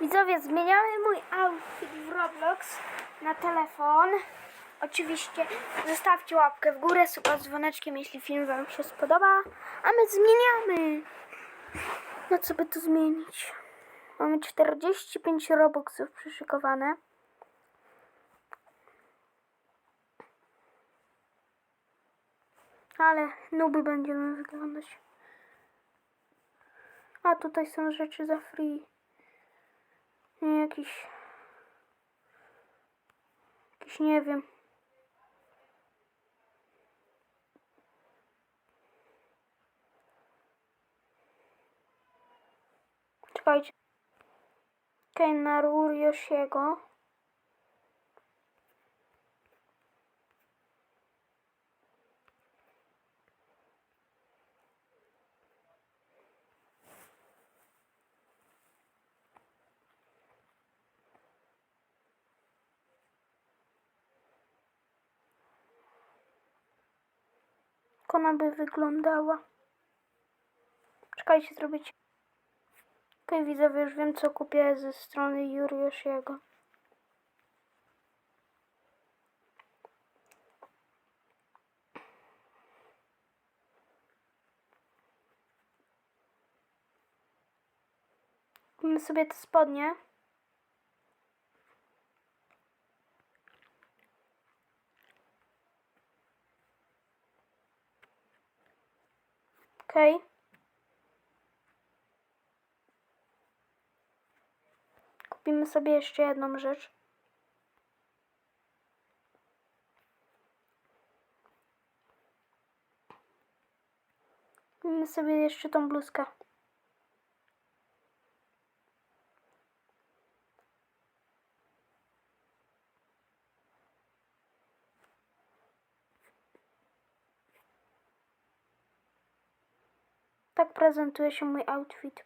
Widzowie, zmieniamy mój outfit w Roblox na telefon. Oczywiście zostawcie łapkę w górę, suba z dzwoneczkiem, jeśli film Wam się spodoba. A my zmieniamy. Na co by to zmienić? Mamy 45 Robuxów przyszykowane. Ale nuby będziemy wyglądać. A tutaj są rzeczy za free. Nie, jakiś... Jakiś nie wiem. Czekajcie. Kenaru Yoshiego. Jak ona by wyglądała? Czekajcie, zrobić. Okej, widzowie, już wiem, co kupię ze strony Jurioshiego. Kupimy sobie te spodnie. Okej. Kupimy sobie jeszcze jedną rzecz. Kupimy sobie jeszcze tą bluzkę. Tak prezentuje się mój outfit.